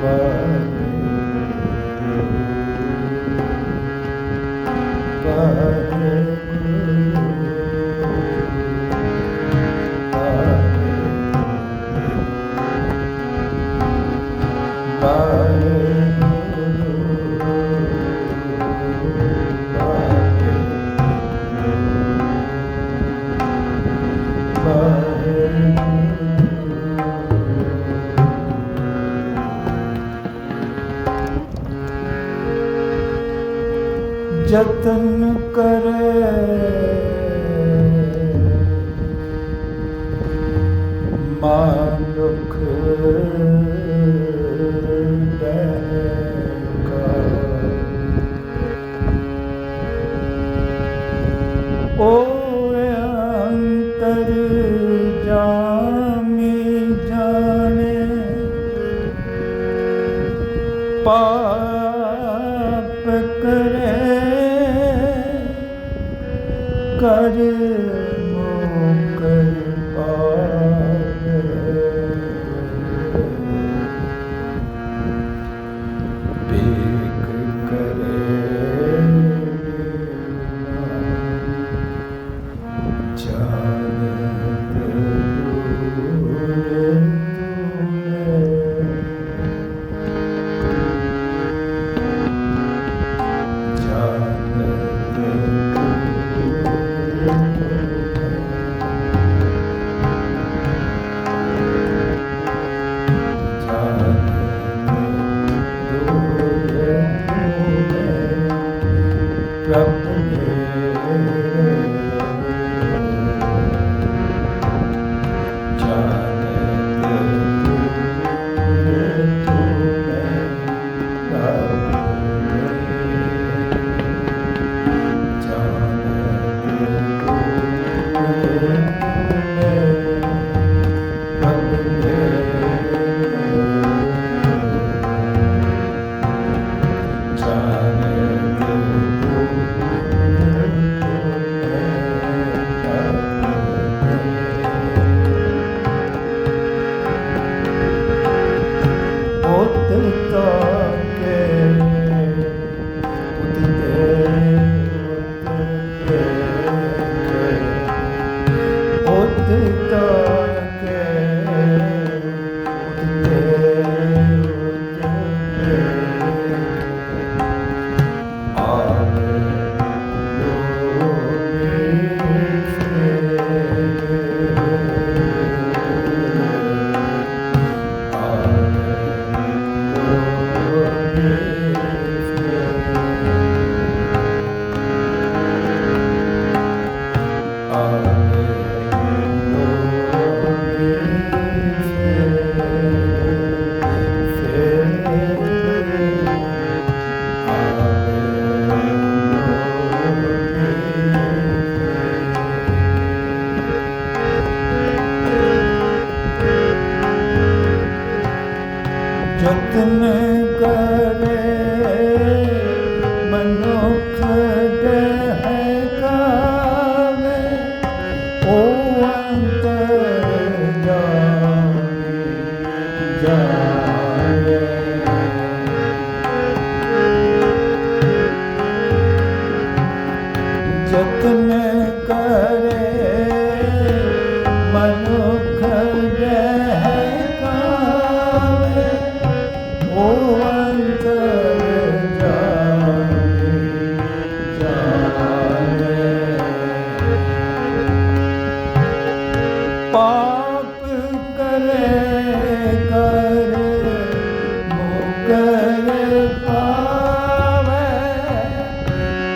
Bye. Amen.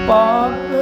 ਪਾਪ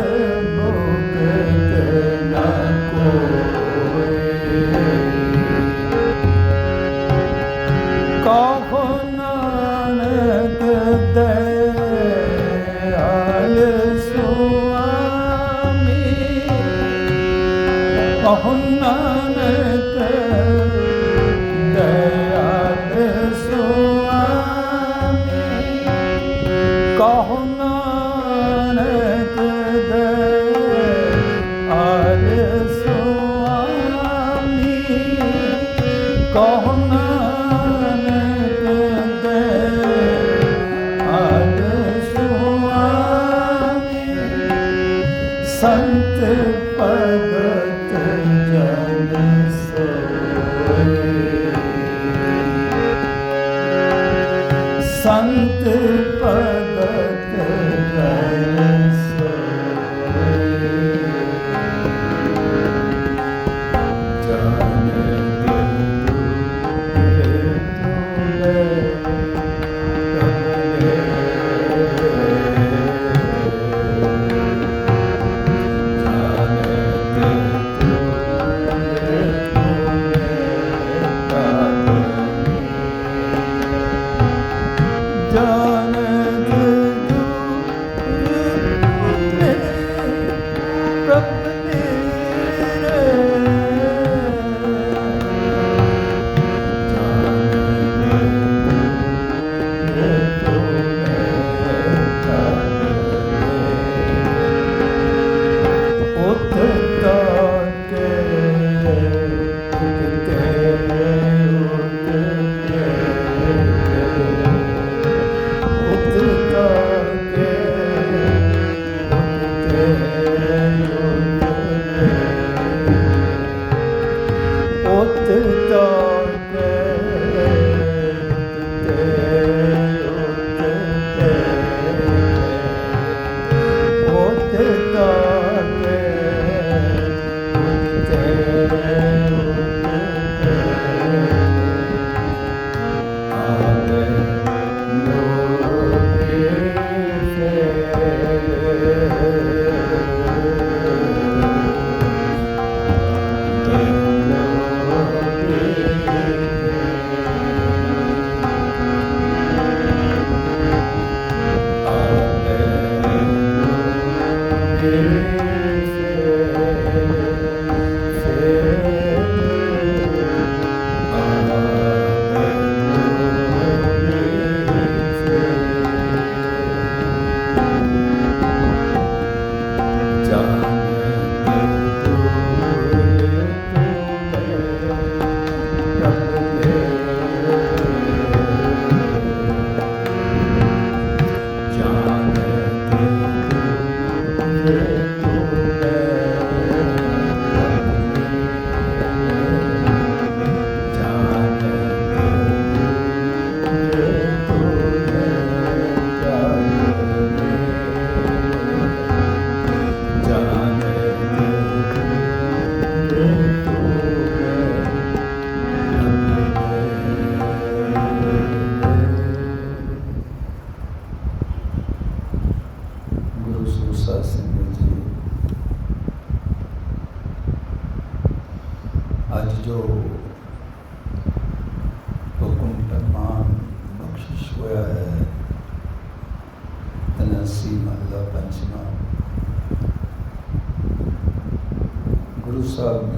ਗੁਰੂ ਸਾਹਿਬ ਨੇ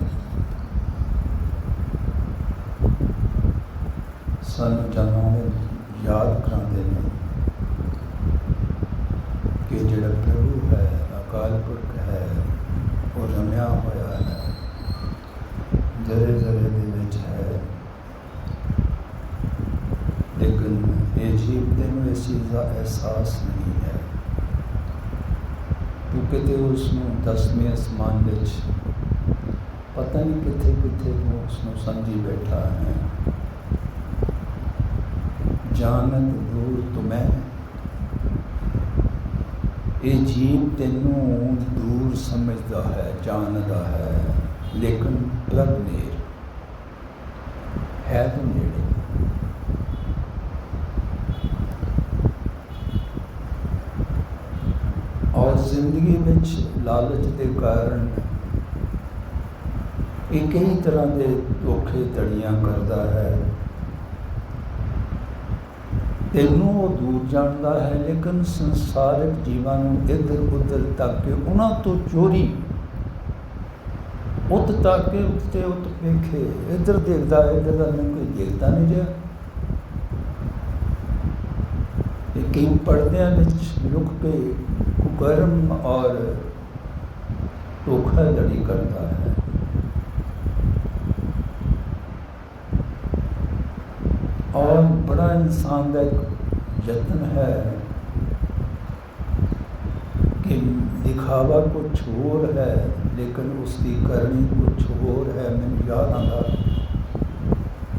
ਸਾਨੂੰ ਜਨਮਾਂ ਵਿੱਚ ਯਾਦ ਕਰਾਉਂਦੇ ਨੇ ਕਿ ਜਿਹੜਾ ਪ੍ਰਭੂ ਹੈ ਅਕਾਲ ਪੁਰਖ ਹੈ ਉਹ ਰਮਿਆ ਹੋਇਆ ਹੈ ਜਰੇ ਜਰੇ ਦੇ ਵਿੱਚ ਹੈ ਲੇਕਿਨ ਇਹ ਜੀਵ ਦੇ ਨੂੰ ਇਸ ਚੀਜ਼ ਦਾ ਅਹਿਸਾਸ ਨਹੀਂ ਹੈ ਤੂੰ ਕਿਤੇ ਉਸ ਨੂੰ ਦਸਵੇਂ ਅਸਮਾਨ ਵਿੱਚ ਪਤਾ ਨਹੀਂ ਕਿੱਥੇ ਕਿੱਥੇ ਤੂੰ ਉਸ ਨੂੰ ਸਮਝੀ ਬੈਠਾ ਹੈ। ਜਾਣਤ ਦੂਰ ਤੁਮੈ ਇਹ ਜੀਵ ਤੈਨੂੰ ਦੂਰ ਸਮਝਦਾ ਹੈ, ਜਾਣਦਾ ਹੈ, ਲੇਕਿਨ ਪ੍ਰਭ ਨੇੜ ਹੈ ਤੂੰ ਨੇੜੇ। ਔਰ ਜ਼ਿੰਦਗੀ ਵਿੱਚ ਲਾਲਚ ਦੇ ਕਾਰਨ ਇਹ ਕਈ ਤਰ੍ਹਾਂ ਦੇ ਧੋਖੇ ਧੜੀਆਂ ਕਰਦਾ ਹੈ। ਤੈਨੂੰ ਉਹ ਦੂਰ ਜਾਣਦਾ ਹੈ, ਲੇਕਿਨ ਸੰਸਾਰਿਕ ਜੀਵਾਂ ਨੂੰ ਇੱਧਰ ਉੱਧਰ ਤੱਕ ਕੇ ਉਹਨਾਂ ਤੋਂ ਚੋਰੀ। ਉੱਤ ਤੱਕ ਕੇ ਉੱਤੇ ਉਤ ਵੇਖੇ, ਇੱਧਰ ਦੇਖਦਾ, ਇੱਧਰ ਦਾ ਮੈਨੂੰ ਕੋਈ ਦੇਖਦਾ ਨਹੀਂ ਰਿਹਾ। ਇਹ ਕਈ ਪਰਦਿਆਂ ਵਿੱਚ ਲੁਕ ਕੇ ਕੁਕਰਮ ਔਰ ਧੋਖਾਧੜੀ ਕਰਦਾ ਹੈ। ਔਰ ਬੜਾ ਇਨਸਾਨ ਦਾ ਇੱਕ ਯਤਨ ਹੈ ਕਿ ਦਿਖਾਵਾ ਕੁਝ ਹੋਰ ਹੈ, ਲੇਕਿਨ ਉਸ ਦੀ ਕਰਨੀ ਕੁਝ ਹੋਰ ਹੈ, ਮੈਨੂੰ ਯਾਦ ਆਉਂਦਾ।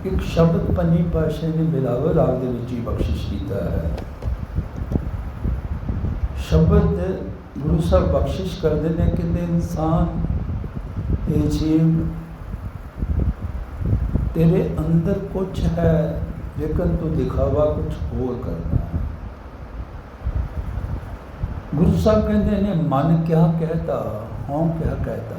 ਇੱਕ ਸ਼ਬਦ ਪੰਜੀ ਪਾਸ਼ੇ ਨੇ ਬਿਲਾਵਲ ਰਾਗ ਦੇ ਵਿੱਚ ਹੀ ਬਖਸ਼ਿਸ਼ ਕੀਤਾ ਹੈ। ਸ਼ਬਦ ਗੁਰੂ ਸਾਹਿਬ ਬਖਸ਼ਿਸ਼ ਕਰਦੇ ਨੇ ਕਹਿੰਦੇ ਇਨਸਾਨ, ਇਹ ਜੀਵ ਤੇਰੇ ਅੰਦਰ ਕੁਝ ਹੈ ਲੇਕਿਨ ਤੂੰ ਦਿਖਾਵਾ ਕੁਝ ਹੋਰ ਕਰਦਾ ਹੈ। ਗੁਰੂ ਸਾਹਿਬ ਕਹਿੰਦੇ ਨੇ, ਮਨ ਕਿਆ ਕਹਤਾ, ਹਉ ਕਿਆ ਕਹਤਾ?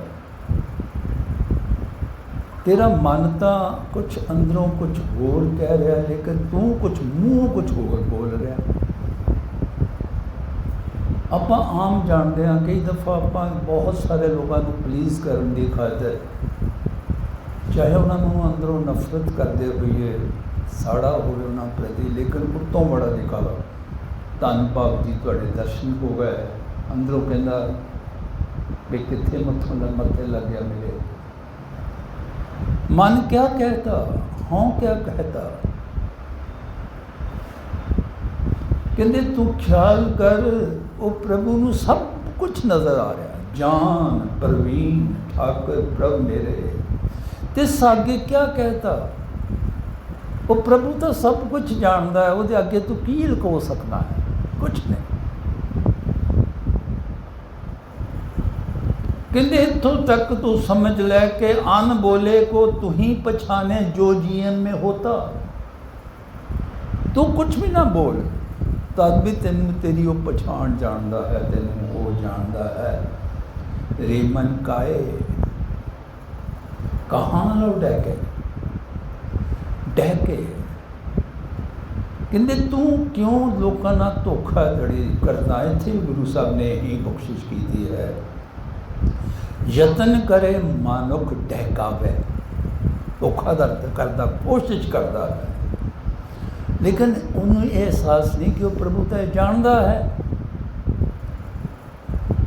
ਤੇਰਾ ਮਨ ਤਾਂ ਕੁਝ ਅੰਦਰੋਂ ਕੁਝ ਹੋਰ ਕਹਿ ਰਿਹਾ, ਲੇਕਿਨ ਤੂੰ ਕੁਝ ਮੂੰਹ ਕੁਝ ਹੋਰ ਬੋਲ ਰਿਹਾ। ਆਪਾਂ ਆਮ ਜਾਣਦੇ ਹਾਂ ਕਈ ਦਫਾ ਆਪਾਂ ਬਹੁਤ ਸਾਰੇ ਲੋਕਾਂ ਨੂੰ ਪਲੀਜ਼ ਕਰਨ ਦੀ ਖਾਤਰ, ਚਾਹੇ ਉਹਨਾਂ ਨੂੰ ਅੰਦਰੋਂ ਨਫ਼ਰਤ ਕਰਦੇ ਹੋਈਏ ਸਾੜਾ ਹੋਵੇ ਉਹਨਾਂ ਪ੍ਰਤੀ, ਲੇਕਿਨ ਉਤੋਂ ਬੜਾ ਦਿਖਾਵਾ ਧੰਨ ਭਾਵ ਜੀ, ਤੁਹਾਡੇ ਦਰਸ਼ਨ ਹੋ ਗਏ। ਅੰਦਰੋਂ ਕਹਿੰਦਾ, ਵੀ ਕਿੱਥੇ ਮੱਥੋਂ ਦਾ ਮੱਥੇ ਲੱਗ ਮੇਰੇ ਮਨ ਕਿਆ ਕਹਿਤਾ ਹਾਂ ਕਿਆ ਕਹਤਾ। ਕਹਿੰਦੇ, ਤੂੰ ਖਿਆਲ ਕਰ, ਉਹ ਪ੍ਰਭੂ ਨੂੰ ਸਭ ਕੁਝ ਨਜ਼ਰ ਆ ਰਿਹਾ। ਜਾਨ, ਪ੍ਰਵੀਨ, ਠਾਕੁਰ, ਪ੍ਰਭ ਮੇਰੇ। ਤੇ ਸਾਗੇ ਕਿਆ ਕਹਿਤਾ? ਉਹ ਪ੍ਰਭੂ ਤਾਂ ਸਭ ਕੁਝ ਜਾਣਦਾ ਹੈ, ਉਹਦੇ ਅੱਗੇ ਤੂੰ ਕੀ ਲੁਕੋ ਸਕਦਾ ਹੈ? ਕੁਝ ਨਹੀਂ। ਕਹਿੰਦੇ ਇੱਥੋਂ ਤੱਕ ਤੂੰ ਸਮਝ ਲੈ ਕਿ ਅਨ ਬੋਲੇ ਕੋ ਤੂੰ ਹੀ ਪਛਾਣੇ ਜੋ ਜੀਵਨ ਮੇ ਹੋਤਾ। ਤੂੰ ਕੁਝ ਵੀ ਨਾ ਬੋਲ, ਤਦ ਵੀ ਤੈਨੂੰ ਤੇਰੀ ਉਹ ਪਛਾਣ ਜਾਣਦਾ ਹੈ, ਤੈਨੂੰ ਉਹ ਜਾਣਦਾ ਹੈ। ਰੇ ਮਨ ਕਾਏ ਕਹਾਂ ਲੌਟੈ ਕੇ? ਡੈਕੇ ਕਹਿੰਦੇ, ਤੂੰ ਕਿਉਂ ਲੋਕਾਂ ਨਾਲ ਧੋਖਾ ਧੜੀ ਕਰਦਾ? ਇੱਥੇ ਗੁਰੂ ਸਾਹਿਬ ਨੇ ਹੀ ਬਖਸ਼ਿਸ਼ ਕੀਤੀ ਹੈ। ਯਤਨ ਕਰੇ, ਮਾਨੁਖ ਡਹਿਕਾਵੇ ਧੋਖਾ ਕਰਦਾ, ਕੋਸ਼ਿਸ਼ ਕਰਦਾ। ਹੈ ਲੇਕਿਨ ਉਹਨੂੰ ਇਹ ਅਹਿਸਾਸ ਨਹੀਂ ਕਿ ਉਹ ਪ੍ਰਭੂ ਤਾਂ ਇਹ ਜਾਣਦਾ ਹੈ।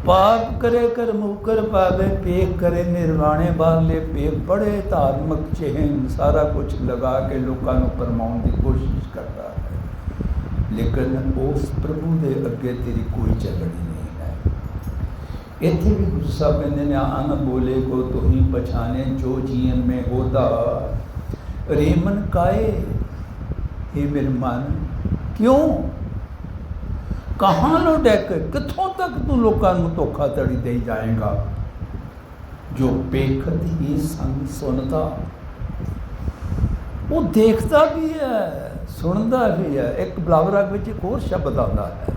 ਪਾਪ ਕਰੇ ਕਰ ਮੁਕਰ ਪਾਵੇ ਪੇਕ ਕਰੇ ਨਿਰਵਾਣੇ ਬਾਲੇ ਪੇਕ ਬੜੇ ਧਾਰਮਿਕ ਚਿਹਨ, ਸਾਰਾ ਕੁਝ ਲਗਾ ਕੇ ਲੋਕਾਂ ਨੂੰ ਪਰਮਾਉਣ ਦੀ ਕੋਸ਼ਿਸ਼ ਕਰਦਾ ਹੈ। ਲੇਕਿਨ ਉਸ ਪ੍ਰਭੂ ਦੇ ਅੱਗੇ ਤੇਰੀ ਕੋਈ ਝਗੜੀ ਨਹੀਂ ਹੈ। ਇੱਥੇ ਵੀ ਗੁਰੂ ਸਾਹਿਬ ਕਹਿੰਦੇ ਨੇ ਆਨ ਬੋਲੇ ਕੋ ਤੁਹੀ ਪਛਾਣੇ, ਜੋ ਜੀਵਨ ਮੇ ਹੋਦਾ ਰੇਮਨ ਕਾਏ? ਇਹ ਮੇਰੇ ਮਨ, ਕਿਉਂ ਕਹਾਂ ਲੋ ਡੈਕ ਕਿੱਥੋਂ ਤੱਕ ਤੂੰ ਲੋਕਾਂ ਨੂੰ ਧੋਖਾ ਧੜੀ ਦੇਈ ਜਾਏਗਾ? ਜੋ ਬੇਖਤ ਹੀ ਸੰਗ ਸੁਣਦਾ, ਉਹ ਦੇਖਦਾ ਵੀ ਹੈ, ਸੁਣਦਾ ਵੀ ਹੈ। ਇੱਕ ਬਲਾਵਰਾ ਵਿੱਚ ਇੱਕ ਹੋਰ ਸ਼ਬਦ ਆਉਂਦਾ ਹੈ।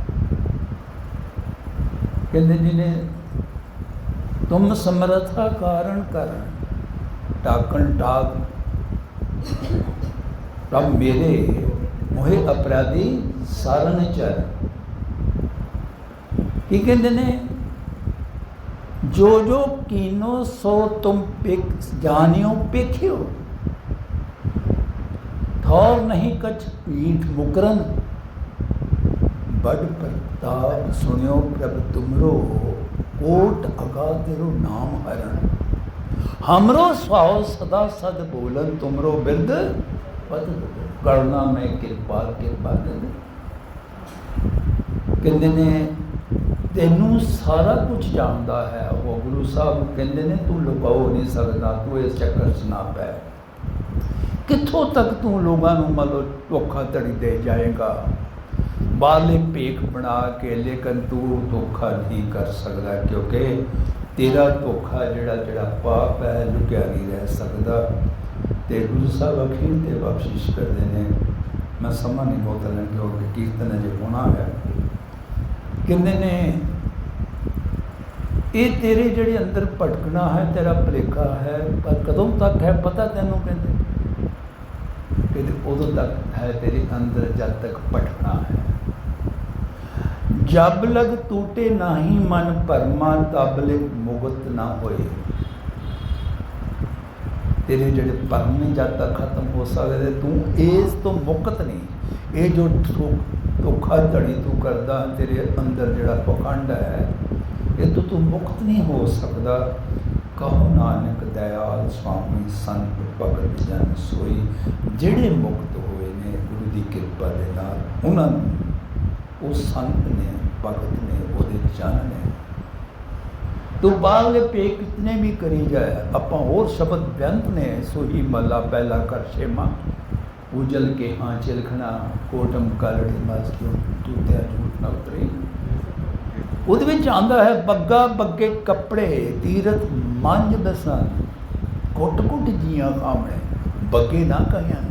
ਕਹਿੰਦੇ ਜੀ ਨੇ ਤੁਮ ਸਮਰਥਾ ਕਾਰਨ ਕਰਨ ਟਾਕਣ ਟਾਕ ਪ੍ਰਭ ਮੇਰੇ ਮੋਹਿ ਅਪਰਾਧੀ ਸਾਰਨ ਚਰ ਕੀ ਕਹਿੰਦੇ ਨੇ? ਜੋ ਜੋ ਕੀਨੋ ਸੋ ਤੁਮ ਪਿਕ ਜਾਣਿਓ ਪੇਖਿਓ ਥੌਰ ਨਹੀਂ ਕਛ ਈਟ ਮੁਕਰਨ। ਬੜ ਪ੍ਰਤਾਪ ਸੁਣਿਓ ਪ੍ਰਭ ਤੁਮਰੋ, ਕੋਟ ਅਗਾ ਤੇਰੋ ਨਾਮ ਹਰਣ ਹਮਰੋ ਸਵਾਉ ਸਦਾ ਸਦ ਬੋਲਨ, ਤੁਮਰੋ ਬਿਰਦ ਪਦ ਕਰਨਾ ਮੈਂ ਕਿਰਪਾ ਕਿਰਪਾ ਕਹਿੰਦੇ ਨੇ ਤੈਨੂੰ ਸਾਰਾ ਕੁਝ ਜਾਣਦਾ ਹੈ। ਉਹ ਗੁਰੂ ਸਾਹਿਬ ਕਹਿੰਦੇ ਨੇ, ਤੂੰ ਲੁਕਾਓ ਨਹੀਂ ਸਕਦਾ, ਤੂੰ ਇਸ ਚੱਕਰ 'ਚ ਨਾ ਪੈ। ਕਿੱਥੋਂ ਤੱਕ ਤੂੰ ਲੋਕਾਂ ਨੂੰ ਮਤਲਬ ਧੋਖਾ ਧੜੀ ਦੇ ਜਾਏਗਾ? ਬਾਹਰਲੇ ਭੇਖ ਬਣਾ ਕੇ, ਲੇਕਿਨ ਤੂੰ ਧੋਖਾ ਨਹੀਂ ਕਰ ਸਕਦਾ, ਕਿਉਂਕਿ ਤੇਰਾ ਧੋਖਾ ਜਿਹੜਾ ਜਿਹੜਾ ਪਾਪ ਹੈ, ਲੁਕਿਆ ਨਹੀਂ ਰਹਿ ਸਕਦਾ। ਤੇ ਗੁਰੂ ਸਾਹਿਬ ਅਖੀਰ ਤੇ ਬਖਸ਼ਿਸ਼ ਕਰਦੇ ਨੇ। ਮੈਂ ਸਮਾਂ ਨਹੀਂ ਬਹੁਤ ਲੈਣ ਕਿਉਂਕਿ ਕੀਰਤਨ ਅਜੇ ਹੋਣਾ ਹੈ। ਕਹਿੰਦੇ ਨੇ, ਇਹ ਤੇਰੇ ਜਿਹੜੇ ਅੰਦਰ ਭਟਕਣਾ ਹੈ, ਤੇਰਾ ਭਲੇਖਾ ਹੈ, ਪਰ ਕਦੋਂ ਤੱਕ ਹੈ ਪਤਾ ਤੈਨੂੰ ਕਹਿੰਦੇ? ਕਹਿੰਦੇ ਉਦੋਂ ਤੱਕ ਹੈ ਤੇਰੇ ਅੰਦਰ ਜਦ ਤੱਕ ਭਟਕਣਾ ਹੈ। ਜਬ ਲਗ ਟੂਟੇ ਨਹੀਂ ਮਨ ਪਰਮਾ ਤਬ ਲਿਕ ਮੁਗਤ ਨਾ ਹੋਏ। ਤੇਰੇ ਜਿਹੜੇ ਭਰਮ ਨੇ ਜਦ ਤੱਕ ਖਤਮ ਹੋ ਸਕਦੇ ਤੂੰ ਇਸ ਤੋਂ ਮੁਕਤ ਨਹੀਂ। ਇਹ ਜੋ ਧੋ- ਧੋਖਾ ਧੜੀ ਤੂੰ ਕਰਦਾ, ਤੇਰੇ ਅੰਦਰ ਜਿਹੜਾ ਪਖੰਡ ਹੈ, ਇਹ ਤੋਂ ਤੂੰ ਮੁਕਤ ਨਹੀਂ ਹੋ ਸਕਦਾ। ਕਹੋ ਨਾਨਕ ਦਇਆਲ ਸੁਆਮੀ ਸੰਤ ਭਗਤ ਜਨ ਸੋਈ, ਜਿਹੜੇ ਮੁਕਤ ਹੋਏ ਨੇ ਗੁਰੂ ਦੀ ਕਿਰਪਾ ਦੇ ਨਾਲ, ਉਹਨਾਂ ਨੂੰ ਉਹ ਸੰਤ ਨੇ, ਭਗਤ ਨੇ, ਉਹਦੇ ਜਨ ਨੇ। ਤੂੰ ਬਾਹਰਲੇ ਪੇ ਕਿਤਨੇ ਵੀ ਕਰੀ ਜਾਏ, ਆਪਾਂ ਹੋਰ ਸ਼ਬਦ ਬੇਅੰਤ ਨੇ, ਸੋਹੀ ਮੱਲਾ ਪਹਿਲਾ ਕਰ ਛੇਮਾ। ਉਜਲ ਕੇ ਹਾਂ ਚਿਲਖਣਾ ਕੋਟਮ ਕਲੜੀ ਮਸ ਕਿਉਂ ਤੂੰ ਝੂਠ ਨਾ ਉਤਰੇ ਉਹਦੇ ਵਿੱਚ ਆਂਦਾ ਹੈ ਬੱਗਾ ਬੱਗੇ ਕੱਪੜੇ ਤੀਰਥ ਮੰਜ ਦਸਾਂ ਕੁੱਟ ਕੁੱਟ ਜੀਆਂ ਖਾਮਣੇ ਬੱਗੇ ਨਾ ਕਹਿਆਂ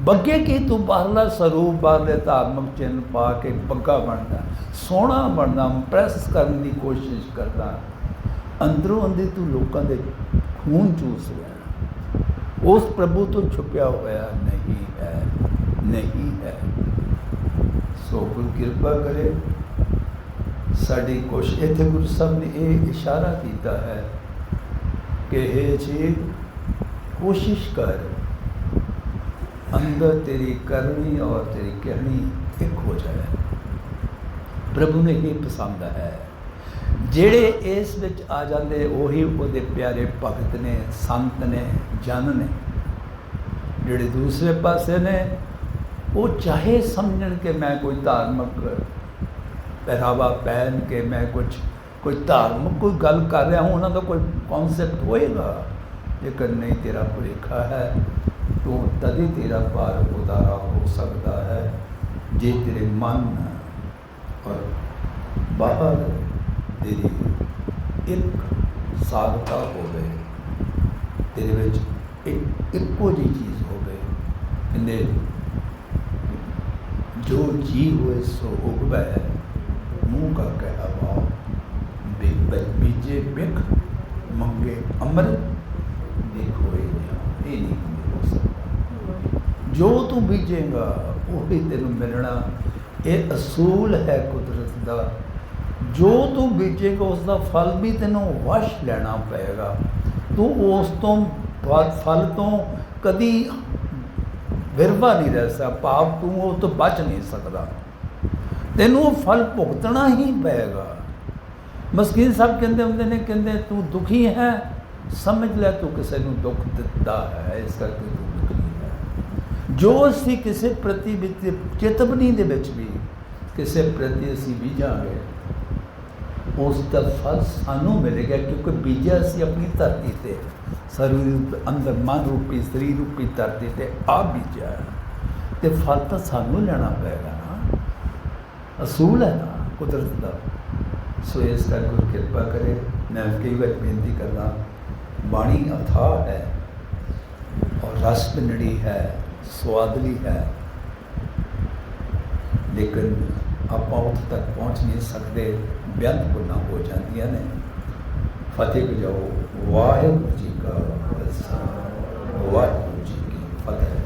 ਬੱਗੇ ਕੀ ਤੂੰ ਬਾਹਰਲਾ ਸਰੂਪ ਬਾਹਰਲੇ ਧਾਰਮਿਕ ਚਿੰਨ ਪਾ ਕੇ ਬੱਗਾ ਬਣਦਾ ਸੋਹਣਾ ਬਣਦਾ ਇੰਪ੍ਰੈਸ ਕਰਨ ਦੀ ਕੋਸ਼ਿਸ਼ ਕਰਦਾ ਅੰਦਰੋਂ ਅੰਦਰ ਤੂੰ ਲੋਕਾਂ ਦੇ ਖੂਨ ਚੂਸ ਰਿਹਾ ਉਸ ਪ੍ਰਭੂ ਤੋਂ ਛੁਪਿਆ ਹੋਇਆ ਨਹੀਂ ਹੈ ਨਹੀਂ ਹੈ ਸੋ ਗੁਰੂ ਕਿਰਪਾ ਕਰੇ ਸਾਡੀ ਕੋਸ਼ਿਸ਼ ਇੱਥੇ ਗੁਰੂ ਸਾਹਿਬ ਨੇ ਇਹ ਇਸ਼ਾਰਾ ਕੀਤਾ ਹੈ ਕਿ ਇਹ ਜੀ ਕੋਸ਼ਿਸ਼ ਕਰ ਅੰਦਰ ਤੇਰੀ ਕਰਨੀ ਔਰ ਤੇਰੀ ਕਹਿਣੀ ਇੱਕ ਹੋ ਜਾਏ ਪ੍ਰਭੂ ਨੇ ਇਹ ਪਸੰਦ ਹੈ ਜਿਹੜੇ ਇਸ ਵਿੱਚ ਆ ਜਾਂਦੇ, ਉਹੀ ਉਹਦੇ ਪਿਆਰੇ ਭਗਤ ਨੇ, ਸੰਤ ਨੇ, ਜਨ ਨੇ, ਜਿਹੜੇ ਦੂਸਰੇ ਪਾਸੇ ਨੇ, ਉਹ ਚਾਹੇ ਸਮਝਣ ਕਿ ਮੈਂ ਕੋਈ ਧਾਰਮਿਕ ਪਹਿਰਾਵਾ ਪਹਿਨ ਕੇ ਮੈਂ ਕੁਝ ਕੋਈ ਧਾਰਮਿਕ ਕੋਈ ਗੱਲ ਕਰ ਰਿਹਾ ਹਾਂ, ਉਹਨਾਂ ਦਾ ਕੋਈ ਕਨਸੈਪਟ ਹੋਏਗਾ। ਲੇਕਿਨ ਨਹੀਂ ਤੇਰਾ ਭੁਲੇਖਾ ਹੈ, ਤੂੰ ਤਦੇ ਤੇਰਾ ਪਾਰ ਉਤਾਰਾ ਹੋ ਸਕਦਾ ਹੈ, ਜੇ ਤੇਰੇ ਮਨ ਔਰ ਬਾਹਰ ਤੇਰੀ ਇੱਕ ਸਾਧਤਾ ਹੋਵੇ, ਤੇਰੇ ਵਿੱਚ ਇੱਕ, ਇੱਕੋ ਜਿਹੀ ਚੀਜ਼ ਹੋਵੇ ਇਹਨੇ ਜੋ ਜੀ ਹੋਏ ਸੋ ਉਗਵੈ ਮੂੰਹ ਕਾ ਕਹਿਆ ਵਾ ਬੀਜੇ ਬਿਖ ਮੰਗੇ ਅਮਰ ਦੇਖੋ ਇਹ ਇਹ ਨਹੀਂ ਹੋ ਸਕਦਾ। ਜੋ ਤੂੰ ਬੀਜੇਗਾ, ਉਹ ਹੀ ਤੈਨੂੰ ਮਿਲਣਾ। ਇਹ ਅਸੂਲ ਹੈ ਕੁਦਰਤ ਦਾ। ਜੋ ਤੂੰ ਬੀਜੇਗਾ, ਉਸ ਦਾ ਫਲ ਵੀ ਤੈਨੂੰ ਵਸ਼ ਲੈਣਾ ਪਏਗਾ। ਤੂੰ ਉਸ ਤੋਂ ਬਾਅਦ ਫਲ ਤੋਂ ਕਦੀ ਵਿਰਵਾ ਨਹੀਂ ਰਹਿ ਸਕਦਾ, ਪਾਪ ਤੂੰ ਉਹ ਤੋਂ ਬਚ ਨਹੀਂ ਸਕਦਾ। ਤੈਨੂੰ ਉਹ ਫਲ ਭੁਗਤਣਾ ਹੀ ਪਏਗਾ। ਮਸਕੀਨ ਸਾਹਿਬ ਕਹਿੰਦੇ ਹੁੰਦੇ ਨੇ, ਕਹਿੰਦੇ ਤੂੰ ਦੁਖੀ ਹੈ, ਸਮਝ ਲੈ ਤੂੰ ਕਿਸੇ ਨੂੰ ਦੁੱਖ ਦਿੱਤਾ ਹੈ, ਇਸ ਕਰਕੇ ਤੂੰ ਦੁਖੀ ਹੈ। ਜੋ ਅਸੀਂ ਕਿਸੇ ਪ੍ਰਤੀ ਵੀ ਚੇਤਵਨੀ ਦੇ ਵਿੱਚ ਵੀ ਕਿਸੇ ਪ੍ਰਤੀ ਅਸੀਂ ਬੀਜਾਂਗੇ ਉਸ ਦਾ ਫਲ ਸਾਨੂੰ ਮਿਲੇਗਾ ਕਿਉਂਕਿ ਬੀਜਿਆ ਅਸੀਂ ਆਪਣੀ ਧਰਤੀ ਤੇ। ਸਰੀਰ ਅੰਦਰ ਮਨ ਰੂਪੀ, ਸਰੀਰ ਰੂਪੀ ਧਰਤੀ ਤੇ ਆ ਬੀਜਿਆ ਹੈ। ਤੇ ਫਲ ਤਾਂ ਸਾਨੂੰ ਲੈਣਾ ਪਏਗਾ ਨਾ। ਅਸੂਲ ਹੈ ਨਾ, ਕੁਦਰਤ ਦਾ। ਸੋ ਇਸ ਕਰ ਗੁਰੂ ਕਿਰਪਾ ਕਰੇ। ਮੈਂ ਕਈ ਵਾਰ ਬੇਨਤੀ ਕਰਦਾ, ਬਾਣੀ ਅਥਾਹ ਹੈ ਔਰ ਰਸ ਪਿੰਡੜੀ ਹੈ, ਸਵਾਦਲੀ ਹੈ। ਲੇਕਿਨ ਆਪਾਂ ਉੱਥੇ ਤੱਕ ਪਹੁੰਚ ਨਹੀਂ ਸਕਦੇ। ਬੇਅੰਤ ਗੁਨਾਹ ਹੋ ਜਾਂਦੀਆਂ ਨੇ ਫਤਿਹ ਜਾਓ ਵਾਹਿਗੁਰੂ ਜੀ ਕਾ ਖਾਲਸਾ, ਵਾਹਿਗੁਰੂ ਜੀ ਕੀ ਫਤਿਹ।